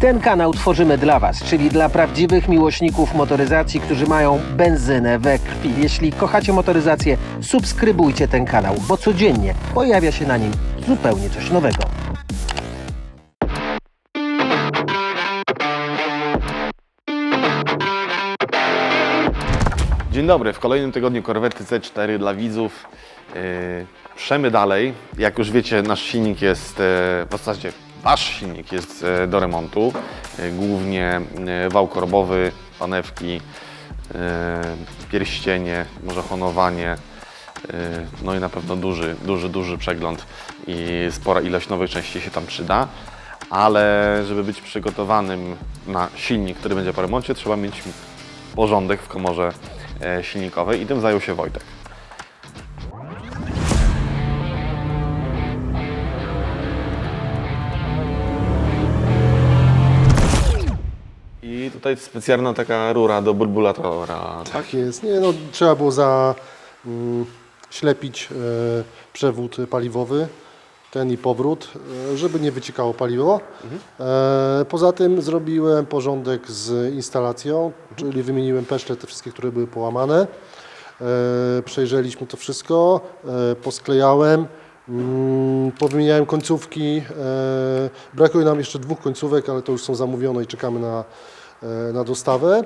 Ten kanał tworzymy dla Was, czyli dla prawdziwych miłośników motoryzacji, którzy mają benzynę we krwi. Jeśli kochacie motoryzację, subskrybujcie ten kanał, bo codziennie pojawia się na nim zupełnie coś nowego. Dzień dobry, w kolejnym tygodniu korwety C4 dla widzów. Yy, Przemy dalej. Jak już wiecie, nasz silnik jest, yy, w zasadzie wasz silnik jest yy, do remontu. Yy, Głównie yy, wał korbowy, panewki, pierścienie, może honowanie. No i na pewno duży, duży, duży przegląd i spora ilość nowych części się tam przyda. Ale żeby być przygotowanym na silnik, który będzie po remoncie, trzeba mieć porządek w komorze e, silnikowej i tym zajął się Wojtek. I tutaj specjalna taka rura do bulbulatora. Tak jest. Nie, no, trzeba było za mm, ślepić e, przewód paliwowy, ten i powrót, e, żeby nie wyciekało paliwo. E, poza tym zrobiłem porządek z instalacją, czyli wymieniłem peszcze te wszystkie, które były połamane. E, przejrzeliśmy to wszystko, e, posklejałem. Mm, Powymieniałem końcówki. E, brakuje nam jeszcze dwóch końcówek, ale to już są zamówione i czekamy na, na dostawę.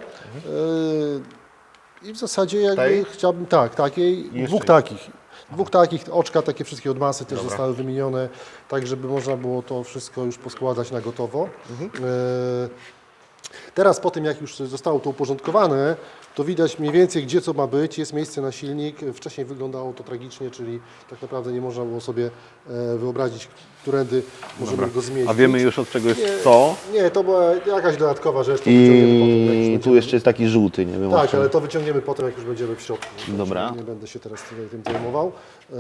E, I w zasadzie jakby Tej? chciałbym, tak, takiej, jeszcze dwóch takich. Dwóch takich, oczka takie wszystkie od masy też zostały wymienione, tak żeby można było to wszystko już poskładać na gotowo. Mhm. E, Teraz po tym, jak już zostało to uporządkowane, to widać mniej więcej, gdzie co ma być. Jest miejsce na silnik. Wcześniej wyglądało to tragicznie, czyli tak naprawdę nie można było sobie e, wyobrazić, którędy możemy go zmienić. A wiemy już od czego jest Nie, co. Nie, to była jakaś dodatkowa rzecz. to wyciągniemy potem, I tu jeszcze jest taki żółty, nie wiem tak, czym. ale to wyciągniemy potem, jak już będziemy w środku. Dobra. Nie będę się teraz tutaj tym zajmował. Eee,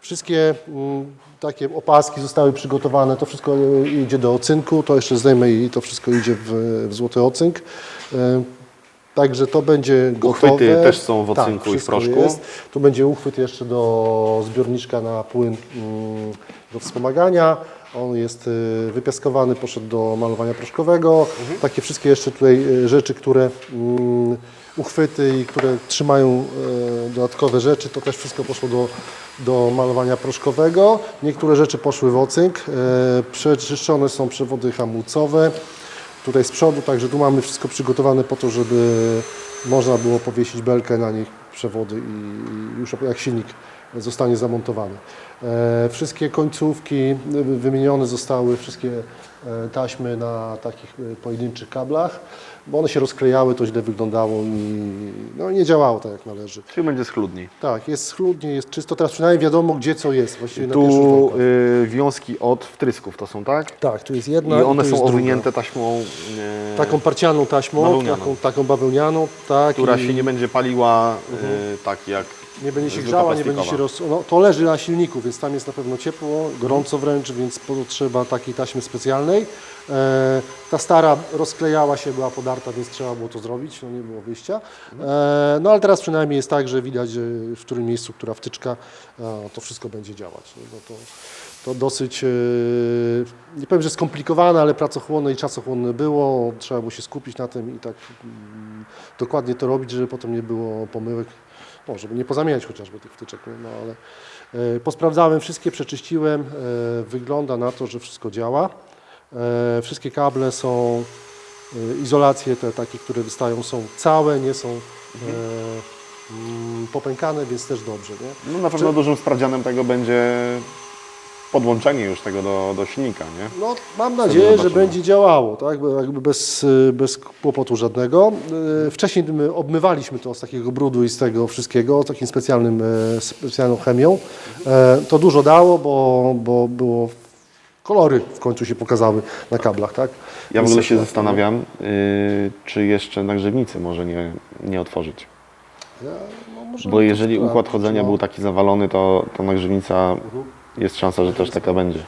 wszystkie mm, takie opaski zostały przygotowane, to wszystko e, idzie do ocynku, to jeszcze zdejmę i to wszystko idzie w, w złoty ocynk. Eee, Także to będzie Uchwyty gotowe. też są w ocynku tak, i w proszku. Jest. Tu będzie uchwyt jeszcze do zbiorniczka na płyn mm, do wspomagania. On jest y, wypiaskowany, poszedł do malowania proszkowego. Mhm. Takie wszystkie jeszcze tutaj y, rzeczy, które mm, uchwyty i które trzymają y, dodatkowe rzeczy, to też wszystko poszło do, do malowania proszkowego. Niektóre rzeczy poszły w ocynk. Y, Przeczyszczone są przewody hamulcowe tutaj z przodu, także tu mamy wszystko przygotowane po to, żeby można było powiesić belkę na nich, przewody i już jak silnik zostanie zamontowany. E, wszystkie końcówki wymienione zostały, wszystkie e, taśmy na takich e, pojedynczych kablach, bo one się rozklejały, to źle wyglądało i no, nie działało tak jak należy. Czyli będzie schludniej. Tak, jest schludnie, jest czysto, teraz przynajmniej wiadomo gdzie co jest, właściwie na pierwszy rzut Tu oka. y, wiązki od wtrysków to są, tak? Tak, tu jest I jedna one tu są jest druga. owinięte taśmą, y, Taką parcianą taśmą, Bawełnianą. taką, taką bawełnianą, tak. która i- się nie będzie paliła y, tak jak Nie będzie się grzała, nie będzie się roz... no, To leży na silniku, więc tam jest na pewno ciepło, gorąco wręcz, więc potrzeba takiej taśmy specjalnej. E, ta stara rozklejała się, była podarta, więc trzeba było to zrobić, no nie było wyjścia. E, no ale teraz przynajmniej jest tak, że widać, w którym miejscu, która wtyczka, e, to wszystko będzie działać. No, to, to dosyć, e, nie powiem, że skomplikowane, ale pracochłonne i czasochłonne było. Trzeba było się skupić na tym i tak mm, dokładnie to robić, żeby potem nie było pomyłek. No, żeby nie pozamieniać chociażby tych wtyczek, nie? no ale e, posprawdzałem wszystkie, przeczyściłem. E, wygląda na to, że wszystko działa. E, wszystkie kable są, e, izolacje te takie, które wystają są całe, nie są e, mm, popękane, więc też dobrze, nie? No na pewno dużym sprawdzianem tego będzie podłączenie już tego do, do silnika, nie? No, mam nadzieję, że będzie działało, tak? Jakby bez, y, bez kłopotu żadnego. Y, Wcześniej my obmywaliśmy to z takiego brudu i z tego wszystkiego, takim specjalnym, e, specjalną chemią. E, To dużo dało, bo, bo było kolory w końcu się pokazały na kablach, tak? Ja w ogóle się zastanawiam, y, czy jeszcze nagrzewnicy może nie, nie otworzyć. Ja, no, Bo jeżeli układ chodzenia był taki zawalony, to, to nagrzewnica Mhm. Jest szansa, że też taka będzie.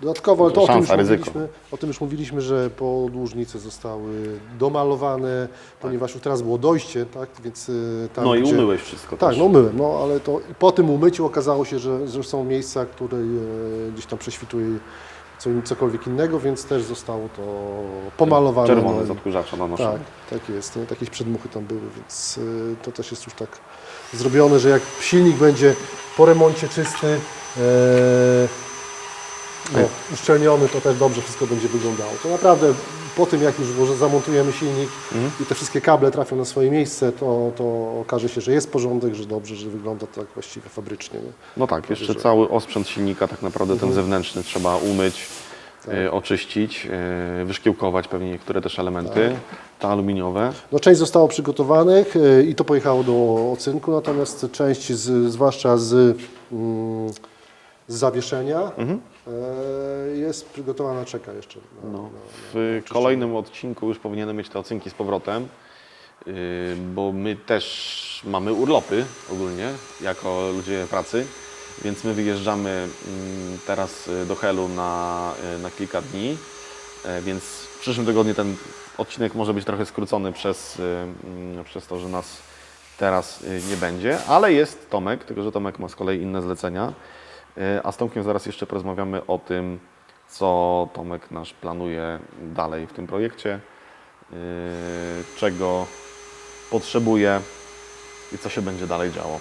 Dodatkowo, ale to o tym, już ryzyko. mówiliśmy, o tym już mówiliśmy, że podłużnice zostały domalowane, ponieważ już teraz było dojście, tak? Więc y, tam, No i gdzie- umyłeś wszystko Tak, też. no umyłem, no ale to i po tym umyciu okazało się, że, że są miejsca, które e, gdzieś tam prześwituje co, cokolwiek innego, więc też zostało to pomalowane. Czerwony no z i- odkurzacza na tak, tak jest. Nie? Jakieś przedmuchy tam były, więc y, to też jest już tak zrobione, że jak silnik będzie po remoncie czysty, e, no, uszczelniony, to też dobrze wszystko będzie wyglądało. To naprawdę po tym, jak już zamontujemy silnik i te wszystkie kable trafią na swoje miejsce, to, to okaże się, że jest porządek, że dobrze, że wygląda tak właściwie fabrycznie. Nie? No tak, jeszcze że- cały osprzęt silnika, tak naprawdę Mhm. ten zewnętrzny trzeba umyć, Tak. e, oczyścić, e, wyszkiełkować pewnie niektóre też elementy, Tak. te aluminiowe. No, część zostało przygotowanych y, i to pojechało do ocynku, natomiast część, z, zwłaszcza z, mm, z zawieszenia, e, jest przygotowana, czeka jeszcze. Na, No. na, W kolejnym odcinku już powinienem mieć te ocynki z powrotem, bo my też mamy urlopy ogólnie jako ludzie pracy, więc my wyjeżdżamy mm, teraz y, do Helu na, y, na kilka dni, e, więc w przyszłym tygodniu ten odcinek może być trochę skrócony przez, y, mm, przez to, że nas teraz y, nie będzie, ale jest Tomek, tylko że Tomek ma z kolei inne zlecenia, Y, a z Tomkiem zaraz jeszcze porozmawiamy o tym, co Tomek nasz planuje dalej w tym projekcie, czego potrzebuje i co się będzie dalej działo.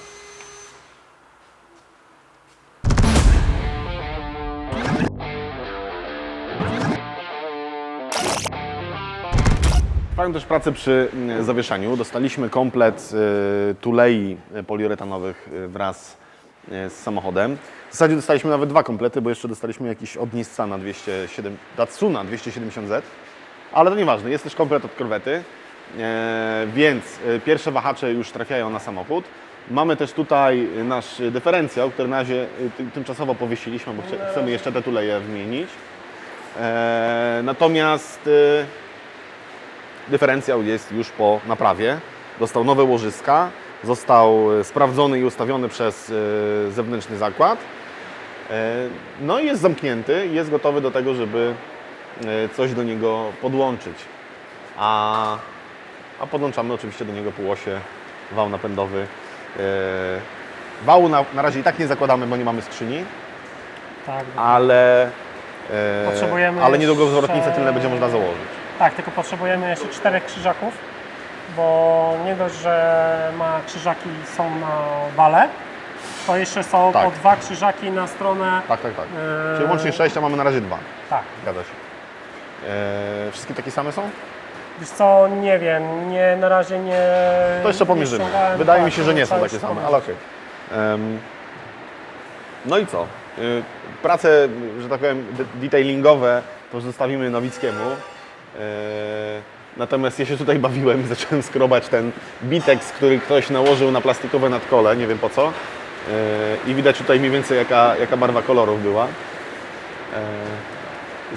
Trwają też prace przy mm, zawieszeniu. Dostaliśmy komplet y, tulei poliuretanowych y, wraz y, z samochodem. W zasadzie dostaliśmy nawet dwa komplety, bo jeszcze dostaliśmy jakiś od Nissana 207, Datsuna 270Z. Ale to nieważne, jest też komplet od korwety, e, więc pierwsze wahacze już trafiają na samochód. Mamy też tutaj nasz dyferencjał, który na razie ty- tymczasowo powiesiliśmy, bo chce- chcemy jeszcze te tuleje wymienić. E, Natomiast dyferencjał jest już po naprawie. Dostał nowe łożyska, został e, sprawdzony i ustawiony przez e, zewnętrzny zakład. E, No i jest zamknięty, jest gotowy do tego, żeby coś do niego podłączyć. A, a podłączamy oczywiście do niego półosie, wał napędowy. Wału na, na razie i tak nie zakładamy, bo nie mamy skrzyni, Tak, ale, Potrzebujemy ale niedługo zwrotnicę tylne będzie można założyć. Tak, tylko potrzebujemy jeszcze czterech krzyżaków, bo nie dość, że ma krzyżaki są na wale, to jeszcze są Tak. po dwa krzyżaki na stronę. Tak, tak, tak. Eee, Czyli łącznie 6, a mamy na razie dwa. Tak. Zgadza się. E, wszystkie takie same są? Wiesz co, nie wiem, nie, na razie nie. To jeszcze nie pomierzymy. ściągałem, Wydaje tak, mi się, że nie są trzeba takie jeszcze same, ale pomierzyć. okej. Em, No i co? Y, Prace, że tak powiem, de- detailingowe to już zostawimy Nowickiemu. E, Natomiast ja się tutaj bawiłem i zacząłem skrobać ten biteks, który ktoś nałożył na plastikowe nadkole, nie wiem po co. E, I widać tutaj mniej więcej jaka, jaka barwa kolorów była. E,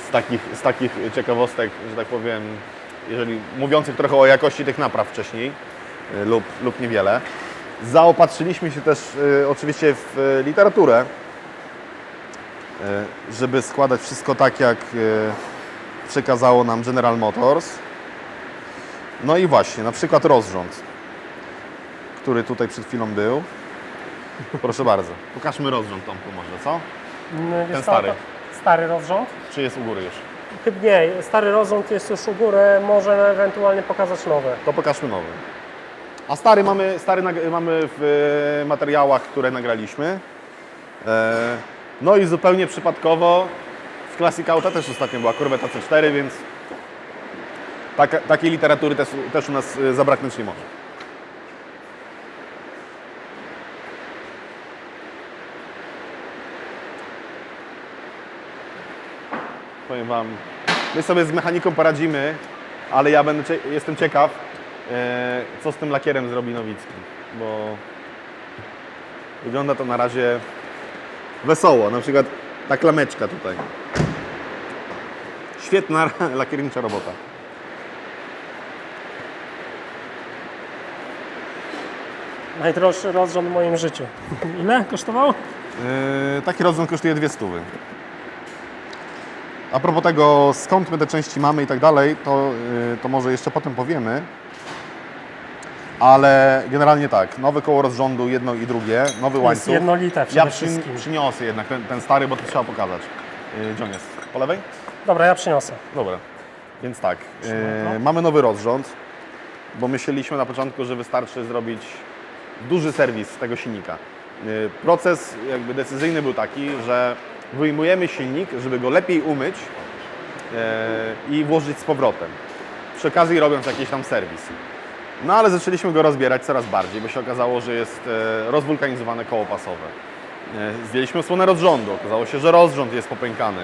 Z takich, z takich ciekawostek, że tak powiem, jeżeli mówiących trochę o jakości tych napraw wcześniej lub, lub niewiele. Zaopatrzyliśmy się też oczywiście w literaturę, żeby składać wszystko tak, jak przekazało nam General Motors. No i właśnie, na przykład rozrząd, który tutaj przed chwilą był. Proszę bardzo, pokażmy rozrząd Tomku może, co? Mm, wiesz Ten co, stary. to- Stary rozrząd? Czy jest u góry już? Chyba nie, stary rozrząd jest już u góry, może ewentualnie pokazać nowe. To pokażmy nowy. A stary mamy, stary nag- mamy w e, materiałach, które nagraliśmy. E, no i zupełnie przypadkowo Classic Auta też ostatnio była Corvette C4, więc taka, takiej literatury też, też u nas e, zabraknąć nie może. Powiem Wam, my sobie z mechaniką poradzimy, ale ja będę, jestem ciekaw, e, co z tym lakierem zrobi Nowicki, bo wygląda to na razie wesoło. Na przykład ta klameczka tutaj. Świetna lakiernicza robota. Najdroższy rozrząd w moim życiu. Ile kosztował? Yy, taki rozrząd kosztuje dwie stówy. A propos tego, skąd my te części mamy i tak dalej, to, yy, to może jeszcze potem powiemy. Ale generalnie tak, nowe koło rozrządu, jedno i drugie, nowy Jest łańcuch. jednolite przede Ja przy, wszystkim. przyniosę jednak ten, ten stary, bo to trzeba pokazać. Yy, Gdzie on jest? Po lewej? Dobra, ja przyniosę. Dobra. Więc tak, yy, mamy nowy rozrząd, bo myśleliśmy na początku, że wystarczy zrobić duży serwis tego silnika. Yy, Proces jakby decyzyjny był taki, że wyjmujemy silnik, żeby go lepiej umyć yy, i włożyć z powrotem. Przy okazji robiąc jakiś tam serwis. No ale zaczęliśmy go rozbierać coraz bardziej, bo się okazało, że jest e, rozwulkanizowane koło pasowe. E, Zdjęliśmy osłonę rozrządu, okazało się, że rozrząd jest popękany.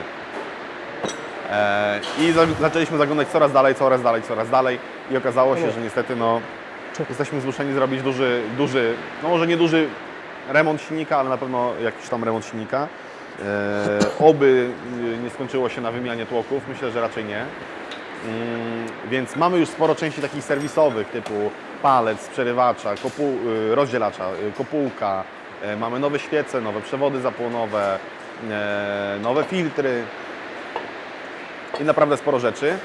E, I za, zaczęliśmy zaglądać coraz dalej, coraz dalej, coraz dalej i okazało się, że niestety no, jesteśmy zmuszeni zrobić duży, duży, no może nie duży remont silnika, ale na pewno jakiś tam remont silnika. E, oby y, nie skończyło się na wymianie tłoków, myślę, że raczej nie. Mm, Więc mamy już sporo części takich serwisowych typu palec, przerywacza, kopu, y, rozdzielacza, y, kopułka. E, Mamy nowe świece, nowe przewody zapłonowe, e, nowe filtry i naprawdę sporo rzeczy.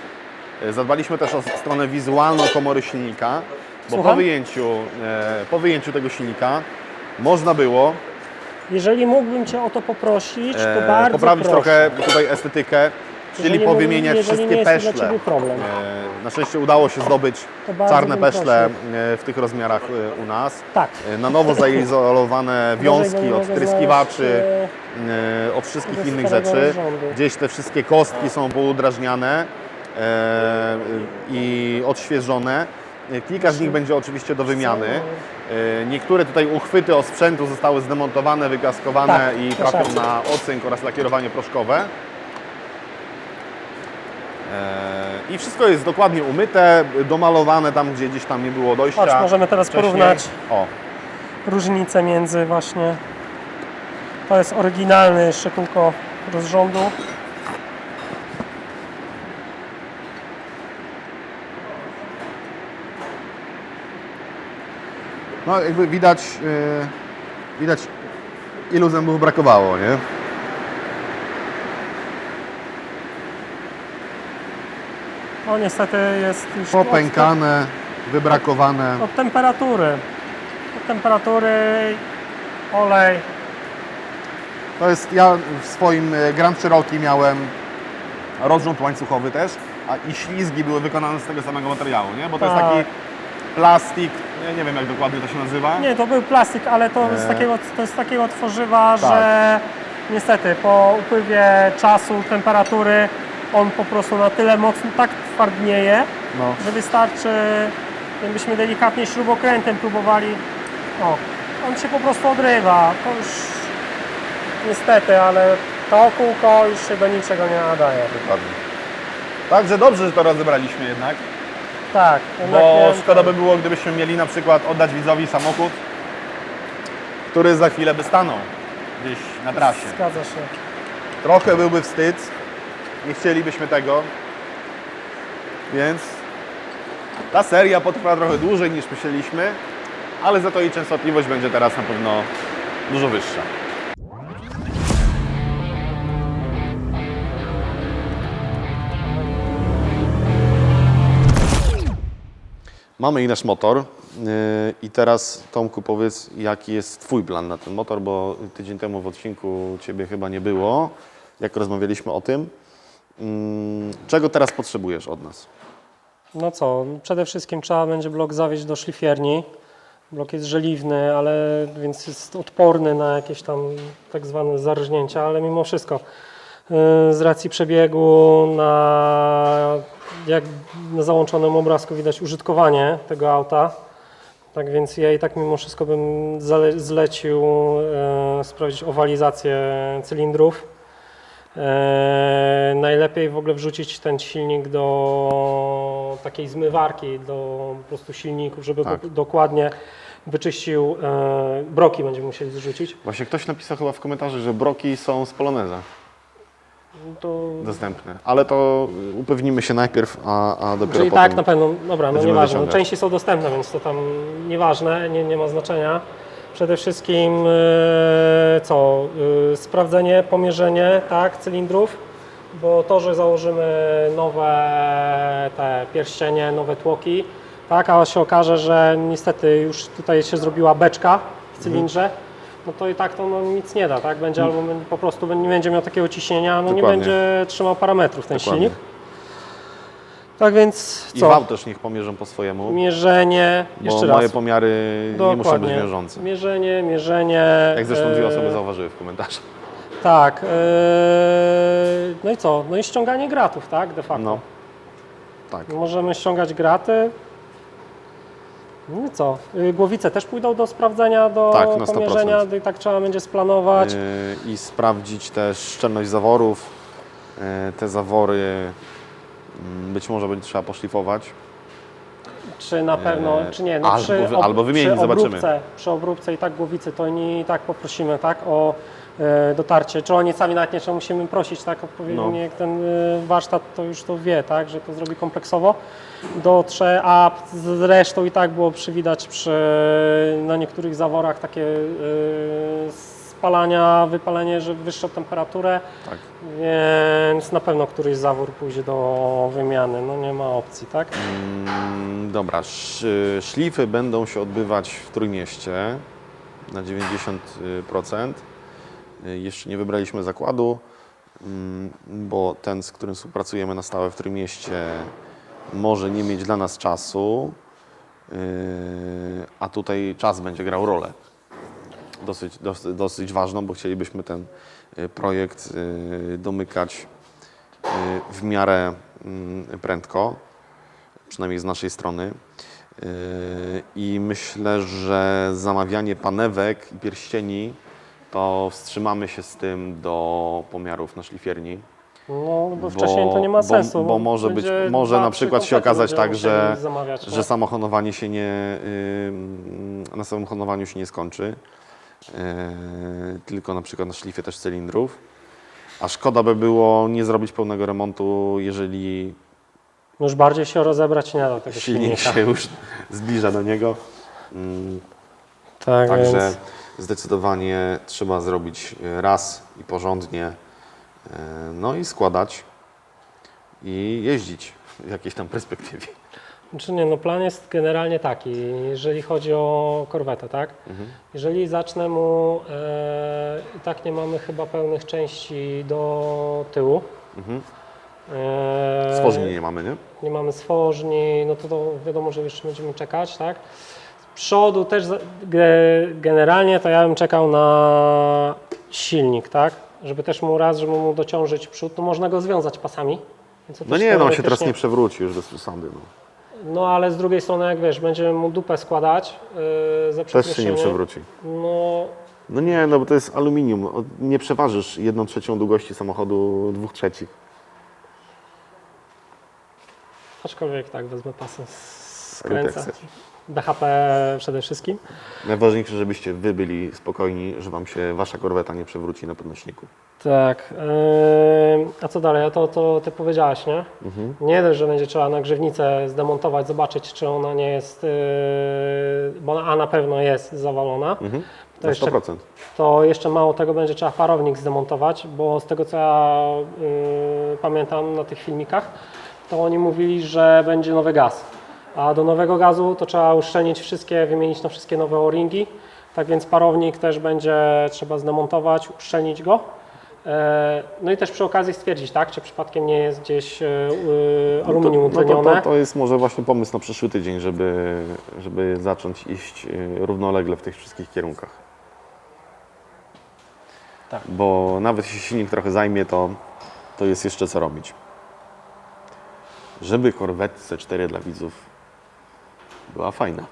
E, Zadbaliśmy też o stronę wizualną komory silnika, bo po wyjęciu, e, po wyjęciu tego silnika można było Jeżeli mógłbym Cię o to poprosić, to e, bardzo poprawić proszę. trochę tutaj estetykę, czyli Jeżeli powymieniać jeżeli wszystkie nie jest to dla peszle. Ciebie problem. E, Na szczęście udało się zdobyć To bardzo czarne bym peszle e, w tych rozmiarach e, u nas. Tak. E, Na nowo zaizolowane wiązki od tryskiwaczy, e, od wszystkich innych starego rzeczy. rządu. Gdzieś te wszystkie kostki są poudrażniane e, i odświeżone. E, Kilka z nich będzie oczywiście do wymiany. E, Niektóre tutaj uchwyty osprzętu zostały zdemontowane, wygaskowane Tak, i trafią na ocynk oraz lakierowanie proszkowe. E, I wszystko jest dokładnie umyte, domalowane tam, gdzie gdzieś tam nie było dojścia. Chodź, możemy teraz wcześniej. porównać O, różnicę między właśnie... To jest oryginalne jeszcze kółko rozrządu. no jakby widać, e, widać ilu zębów brakowało, nie? No niestety jest już... Popękane, wybrakowane. Od, od temperatury. Od temperatury, olej. To jest, ja w swoim e, Grand Cherokee miałem rozrząd łańcuchowy też, a i ślizgi były wykonane z tego samego materiału, nie? Bo to jest Tak. taki plastik, nie, nie wiem jak dokładnie to się nazywa. Nie, to był plastik, ale to, z, E. takiego, to jest takiego tworzywa, Tak. że niestety po upływie czasu, temperatury on po prostu na tyle mocno tak twardnieje, No. że wystarczy, jakbyśmy delikatnie śrubokrętem próbowali, o, on się po prostu odrywa. To już niestety, ale to kółko już się do niczego nie nadaje. Dokładnie. Także dobrze, że to rozebraliśmy jednak, Tak, jednak bo nie- szkoda by było, gdybyśmy mieli na przykład oddać widzowi samochód, który za chwilę by stanął gdzieś na trasie. Zgadza się. Trochę byłby wstyd, nie chcielibyśmy tego, więc ta seria potrwa trochę dłużej niż myśleliśmy, ale za to jej częstotliwość będzie teraz na pewno dużo wyższa. Mamy i nasz motor. Yy, I teraz Tomku powiedz, jaki jest Twój plan na ten motor, bo tydzień temu w odcinku Ciebie chyba nie było, jak rozmawialiśmy o tym. Mm, Czego teraz potrzebujesz od nas? No co, przede wszystkim trzeba będzie blok zawieźć do szlifierni. Blok jest żeliwny, ale więc jest odporny na jakieś tam tak zwane zarżnięcia, ale mimo wszystko yy, z racji przebiegu na jak na załączonym obrazku widać użytkowanie tego auta. Tak więc ja i tak mimo wszystko bym zlecił e, sprawdzić owalizację cylindrów. E, najlepiej w ogóle wrzucić ten silnik do takiej zmywarki, do po prostu silników, żeby Tak. dokładnie wyczyścił. E, broki będziemy musieli zrzucić. Właśnie ktoś napisał chyba w komentarzu, że broki są z Poloneza To dostępne, ale to upewnimy się najpierw, a, a dopiero Czyli potem... tak na pewno, dobra, no będziemy nieważne. No, wyciągać. części są dostępne, więc to tam nieważne, nie, nie ma znaczenia. Przede wszystkim e, co? E, sprawdzenie, pomierzenie tak, cylindrów, bo to, że założymy nowe te pierścienie, nowe tłoki, tak, a się okaże, że niestety już tutaj się zrobiła beczka w cylindrze, no to i tak to no, nic nie da, tak? Będzie albo będzie- po prostu nie będzie miał takiego ciśnienia, no nie Dokładnie. będzie trzymał parametrów ten Dokładnie. silnik. Tak więc I co? wał też niech pomierzą po swojemu, Mierzenie, bo jeszcze moje raz. pomiary nie muszą być Dokładnie. wiążące. Mierzenie, mierzenie. Jak zresztą dwie e, osoby zauważyły w komentarzach. Tak. e, no i co? No i ściąganie gratów, tak? De facto. No. Tak. Możemy ściągać graty. No i co? Y, Głowice też pójdą do sprawdzenia, do Tak, na 100%. pomierzenia, i tak trzeba będzie splanować. Yy, I sprawdzić też szczelność zaworów. Yy, Te zawory być może będzie trzeba poszlifować. Czy na pewno, Eee, czy nie. No albo przy, wy- albo wymienić, przy zobaczymy. obróbce, Przy obróbce i tak głowicy to oni i tak poprosimy tak, o e, dotarcie. Czy oni sami nawet nie trzeba musimy prosić, tak? Odpowiednio No. jak ten e, warsztat to już to wie, tak, że to zrobi kompleksowo. Dotrze, a z resztą i tak było przywidać przy na niektórych zaworach takie e, spalania, wypalenie, że wyższą temperaturę. Tak. Więc na pewno któryś zawór pójdzie do wymiany. No nie ma opcji, tak? Mm, Dobra, sz- szlify będą się odbywać w Trójmieście na 90%. Y, Jeszcze nie wybraliśmy zakładu, mm, bo ten, z którym współpracujemy na stałe w Trójmieście, może nie mieć dla nas czasu, yy, a tutaj czas będzie grał rolę. Dosyć, dosyć, dosyć ważną, bo chcielibyśmy ten y, projekt y, domykać y, w miarę mm, prędko przynajmniej z naszej strony. I myślę, że zamawianie panewek i pierścieni to wstrzymamy się z tym do pomiarów na szlifierni. No, bo wcześniej to nie ma sensu. Bo, bo może, być, może na przykład się okazać tak, że, zamawiać, że no. samohodowanie się nie, na samohodowaniu się nie skończy, tylko na przykład na szlifie też cylindrów. A szkoda by było nie zrobić pełnego remontu, jeżeli No już bardziej się rozebrać nie da tego silnik silnika. się już zbliża do niego. Mm, Tak, Także więc zdecydowanie trzeba zrobić raz i porządnie, e, no i składać i jeździć w jakiejś tam perspektywie. Czy nie, no plan jest generalnie taki, jeżeli chodzi o korwetę, tak? Mhm. Jeżeli zacznę mu, e, i tak nie mamy chyba pełnych części do tyłu. Mhm. E, Stworzeń nie mamy, nie? nie mamy stworzni, no to, to wiadomo, że jeszcze będziemy czekać, tak? Z przodu też za- ge, generalnie to ja bym czekał na silnik, tak? Żeby też mu raz, żeby mu dociążyć przód, to można go związać pasami. więc to No też nie, no on się teraz teoretycznie- nie przewróci już bez przesady. No. No ale z drugiej strony, jak wiesz, będziemy mu dupę składać yy, za Też się nie przewróci. No No nie, no bo to jest aluminium. O, Nie przeważysz jedną trzecią długości samochodu dwóch trzecich. aczkolwiek tak, wezmę pasem, Rób chcesz. BHP przede wszystkim. Najważniejsze, żebyście wy byli spokojni, że wam się wasza korweta nie przewróci na podnośniku. Tak. Yy, a co dalej? A to, to ty powiedziałaś, nie? Mhm. Nie dość, że będzie trzeba nagrzewnicę zdemontować, zobaczyć, czy ona nie jest, yy, bo ona a na pewno jest zawalona. Mhm. To Na jeszcze, 100%. to jeszcze mało tego będzie trzeba parownik zdemontować, bo z tego co ja yy, pamiętam na tych filmikach, to oni mówili, że będzie nowy gaz. A do nowego gazu to trzeba uszczelnić wszystkie, wymienić na wszystkie nowe o-ringi. Tak więc parownik też będzie trzeba zdemontować, uszczelnić go. E, No i też przy okazji stwierdzić, tak, czy przypadkiem nie jest gdzieś e, e, aluminium no to, no to, to, to jest może właśnie pomysł na przyszły tydzień, żeby, żeby zacząć iść y, równolegle w tych wszystkich kierunkach. Tak. Bo nawet jeśli silnik trochę zajmie, to, to jest jeszcze co robić. Żeby Corvette C4 dla widzów była fajna.